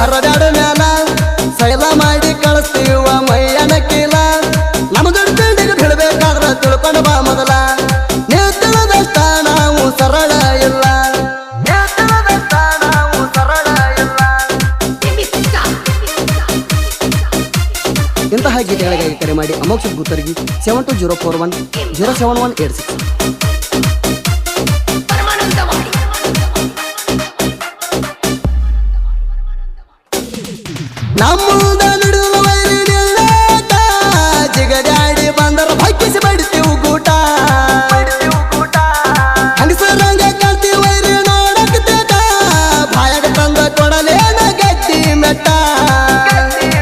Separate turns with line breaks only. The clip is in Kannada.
ಹರದಾಡ ಮ್ಯಾಲ ಸೈಲ ಮಾಡಿ ಕಳಿಸ್ತೀವ ಮೈಯನ ಕೀಲ. ನಮ್ಮ ದೊಡ್ಡ ಬಿಡ್ಬೇಕಾದ್ರ ತಿಳ್ಕೊಂಡು ಬಾ ಮೊದಲ. ನೀವು ತಿಳಿದಷ್ಟ ನಾವು ಇಲ್ಲ ಇಂತಹ ಗೀತೆಗಳಿಗಾಗಿ ಕರೆ ಮಾಡಿ Amoksha ಗುತ್ತರಿಗೆ seven two zero four one zero seven one eight six நம்முத